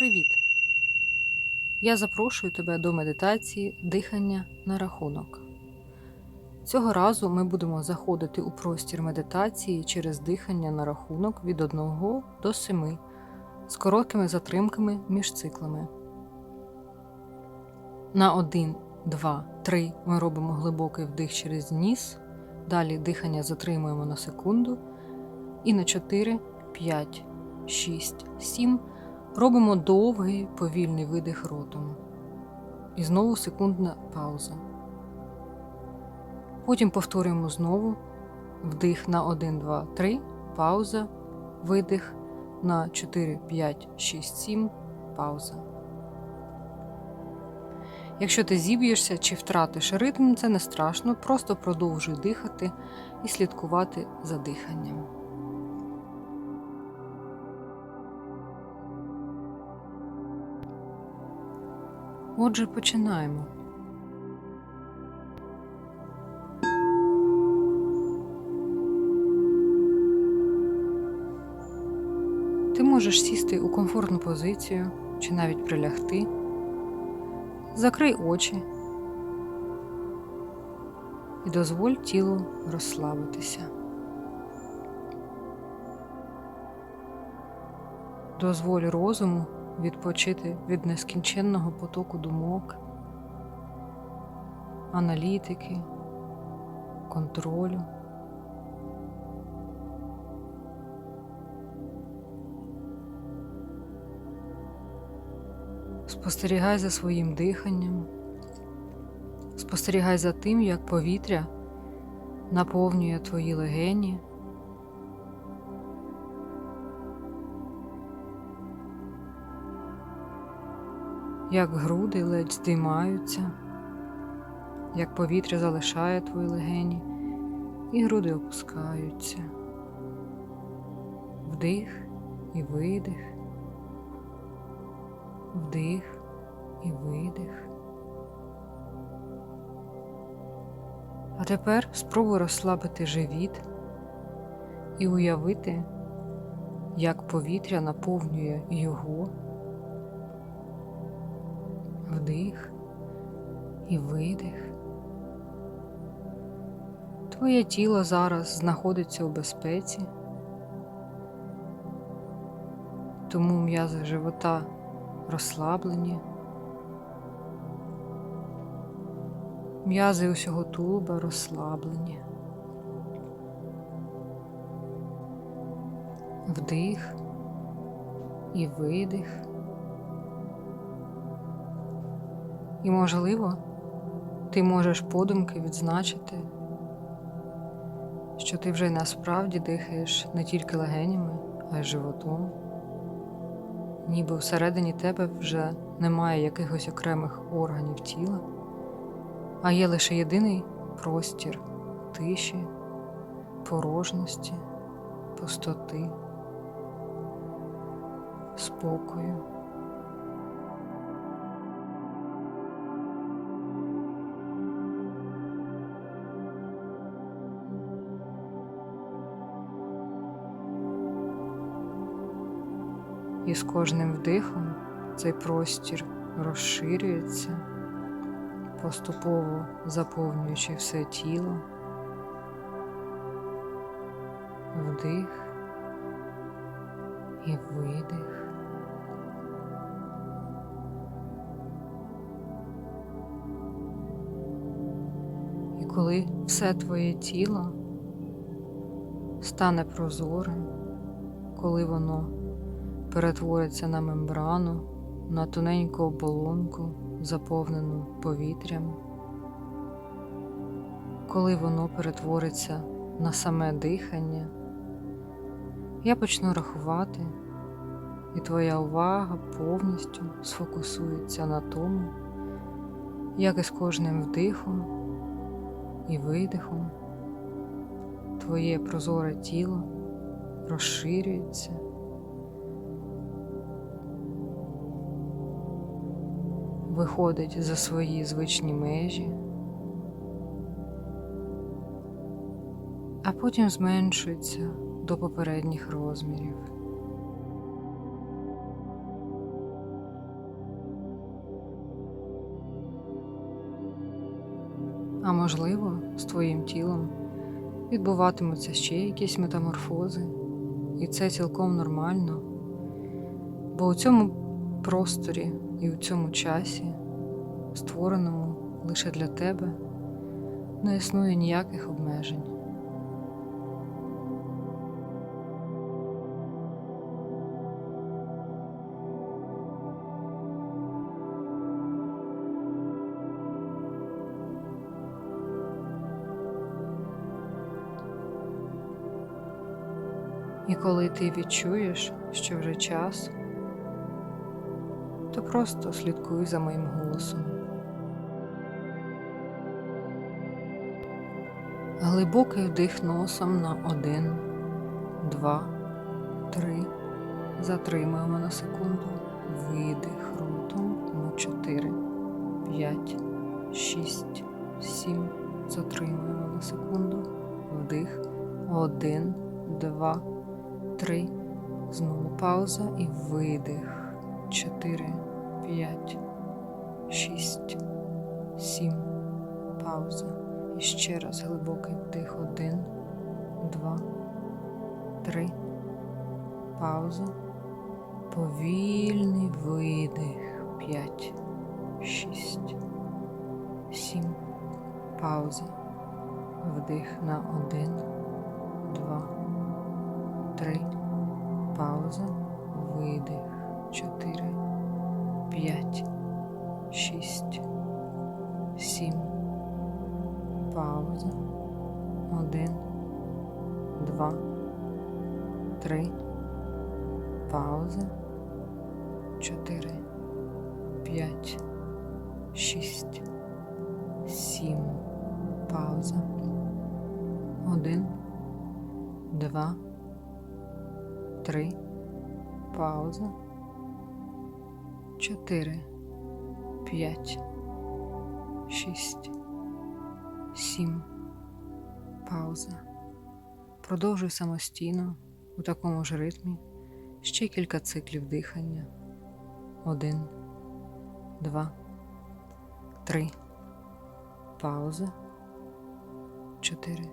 Привіт! Я запрошую тебе до медитації дихання на рахунок. Цього разу ми будемо заходити у простір медитації через дихання на рахунок від 1 до 7 з короткими затримками між циклами. На 1, 2, 3 ми робимо глибокий вдих через ніс, далі дихання затримуємо на секунду. І на 4, 5, 6, 7 робимо довгий повільний видих ротом. І знову секундна пауза. Потім повторюємо знову вдих на 1, 2, 3, пауза, видих на 4, 5, 6, 7, пауза. Якщо ти зіб'єшся чи втратиш ритм, це не страшно, просто продовжуй дихати і слідкувати за диханням. Отже, починаємо. Ти можеш сісти у комфортну позицію чи навіть прилягти. Закрий очі і дозволь тілу розслабитися. Дозволь розуму відпочити від нескінченного потоку думок, аналітики, контролю. Спостерігай за своїм диханням, спостерігай за тим, як повітря наповнює твої легені. Як груди ледь здіймаються, як повітря залишає твої легені, і груди опускаються, вдих і видих, вдих і видих. А тепер спробуй розслабити живіт і уявити, як повітря наповнює його вдих і видих. Твоє тіло зараз знаходиться у безпеці, тому м'язи живота розслаблені, м'язи усього тулуба розслаблені. Вдих і видих. І, можливо, ти можеш подумки відзначити, що ти вже насправді дихаєш не тільки легенями, а й животом, ніби всередині тебе вже немає якихось окремих органів тіла, а є лише єдиний простір тиші, порожності, пустоти, спокою. І з кожним вдихом цей простір розширюється, поступово заповнюючи все тіло, вдих і видих. І коли все твоє тіло стане прозорим, коли воно перетвориться на мембрану, на тоненьку оболонку, заповнену повітрям. Коли воно перетвориться на саме дихання, я почну рахувати, і твоя увага повністю сфокусується на тому, як із кожним вдихом і видихом твоє прозоре тіло розширюється. виходить за свої звичні межі, а потім зменшується до попередніх розмірів. А можливо, з твоїм тілом відбуватимуться ще якісь метаморфози, і це цілком нормально, бо у цьому просторі і у цьому часі, створеному лише для тебе, не існує ніяких обмежень. І коли ти відчуєш, що вже час, то просто слідкуй за моїм голосом. Глибокий вдих носом на один, два, три. Затримуємо на секунду. Видих ротом на чотири, п'ять, шість, сім. Затримуємо на секунду. Вдих. Один, два, три. Знову пауза і видих. Чотири, п'ять, шість, сім. Пауза. І ще раз глибокий вдих. Один, два, три. Пауза. Повільний видих. П'ять, шість, сім. Пауза. Вдих на один, два, три. Пауза. Видих. Чотири, п'ять, шість, сім. Пауза. Один, два, три. Пауза. Чотири, п'ять, шість, сім. Пауза. Один, два, три. Пауза. Чотири, п'ять, шість, сім. Пауза. Продовжуй самостійно у такому ж ритмі ще кілька циклів дихання. Один, два, три. Пауза. Чотири,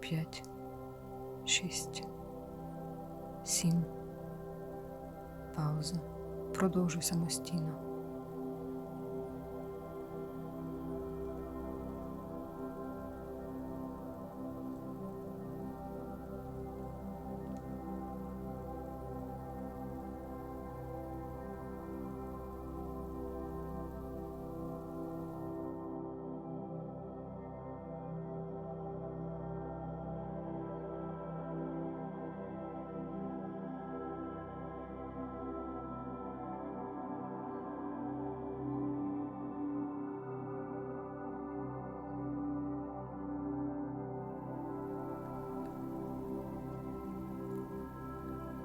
п'ять, шість, сім. Пауза. Продовжуй самостійно.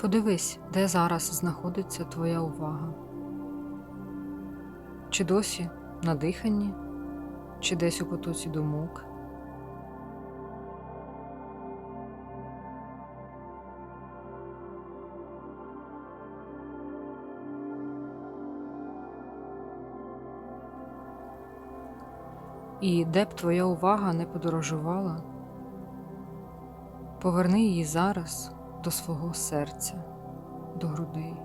Подивись, де зараз знаходиться твоя увага. Чи досі на диханні, чи десь у потоці думок. І де б твоя увага не подорожувала, поверни її зараз до свого серця, до грудей.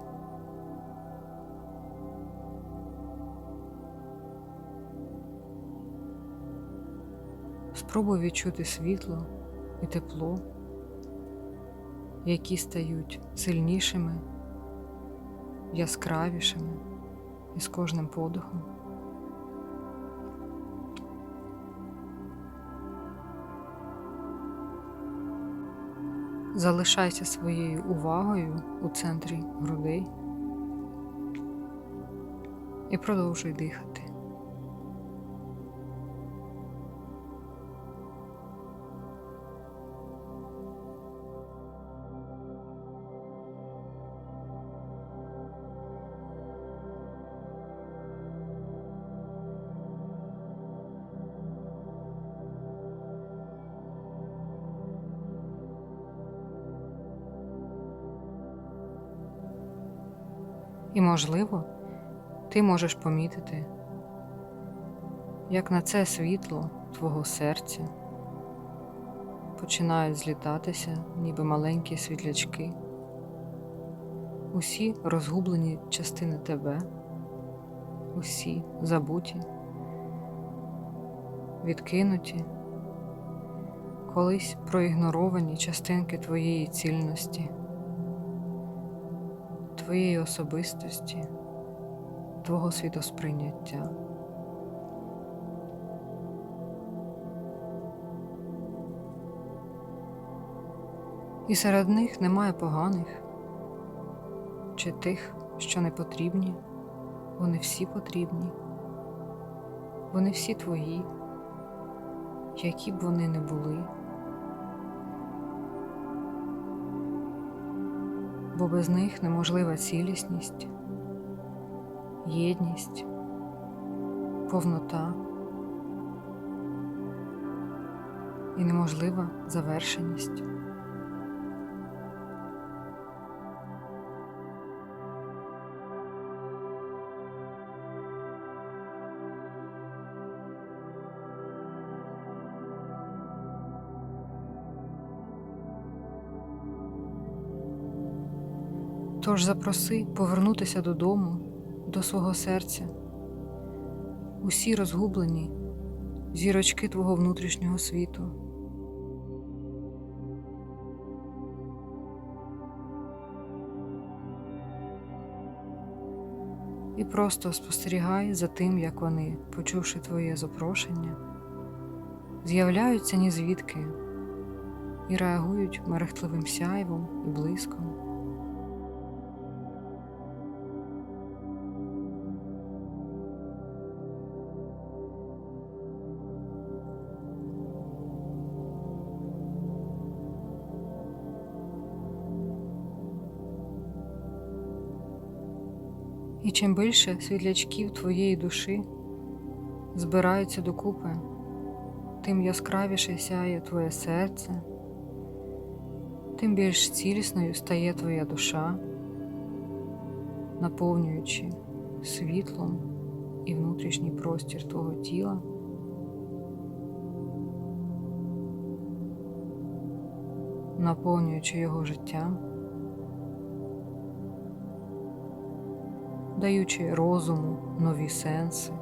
Спробуй відчути світло і тепло, які стають сильнішими, яскравішими із кожним подихом. Залишайся своєю увагою у центрі грудей і продовжуй дихати. І, можливо, ти можеш помітити, як на це світло твого серця починають злітатися, ніби маленькі світлячки, усі розгублені частини тебе, усі забуті, відкинуті, колись проігноровані частинки твоєї цільності, твоєї особистості, твого світосприйняття. І серед них немає поганих чи тих, що не потрібні. Вони всі потрібні. Вони всі твої, які б вони не були. Бо без них неможлива цілісність, єдність, повнота і неможлива завершеність. Тож запроси повернутися додому, до свого серця, усі розгублені зірочки твого внутрішнього світу. І просто спостерігай за тим, як вони, почувши твоє запрошення, з'являються ні звідки і реагують мерехтливим сяйвом і блиском. І чим більше світлячків твоєї душі збираються докупи, тим яскравіше сяє твоє серце, тим більш цілісною стає твоя душа, наповнюючи світлом і внутрішній простір твого тіла. наповнюючи його життям. Даючи розуму нові сенси,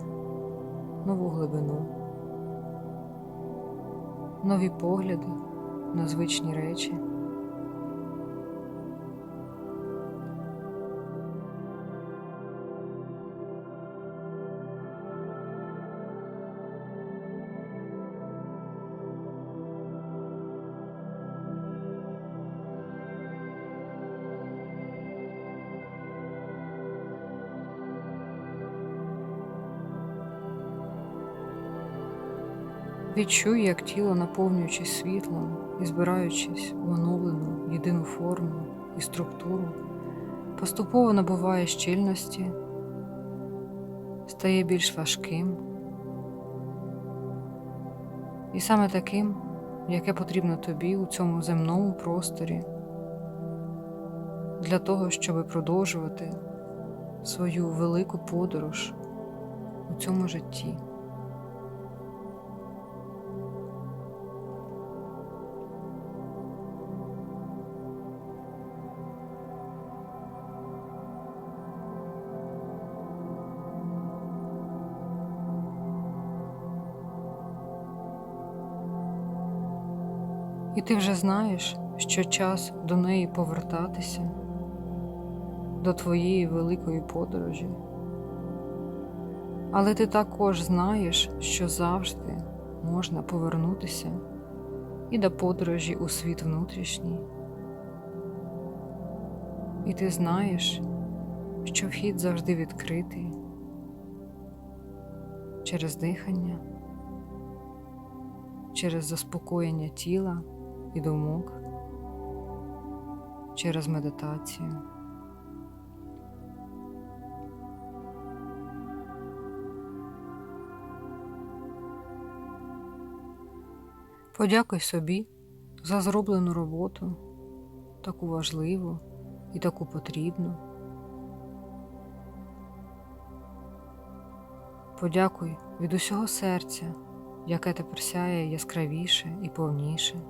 нову глибину, нові погляди на звичні речі. Відчуй, як тіло, наповнюючись світлом і збираючись в оновлену єдину форму і структуру, поступово набуває щільності, стає більш важким і саме таким, яке потрібно тобі у цьому земному просторі для того, щоб продовжувати свою велику подорож у цьому житті. Ти вже знаєш, що час до неї повертатися, до твоєї великої подорожі. Але ти також знаєш, що завжди можна повернутися і до подорожі у світ внутрішній. І ти знаєш, що вхід завжди відкритий через дихання, через заспокоєння тіла і думок через медитацію. Подякуй собі за зроблену роботу, таку важливу і таку потрібну. Подякуй від усього серця, яке тепер сяє яскравіше і повніше.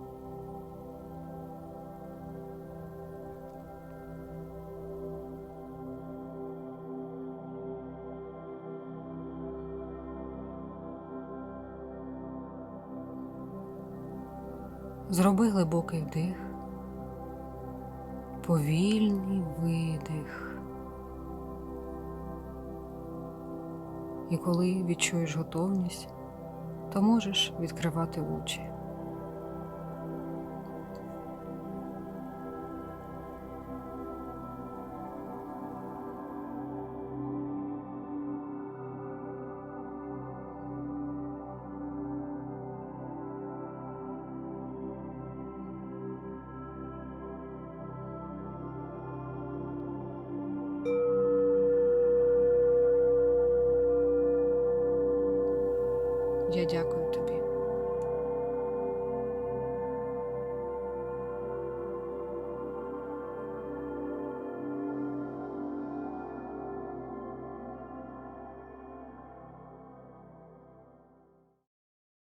Зроби глибокий вдих, повільний видих. І коли відчуєш готовність, то можеш відкривати очі.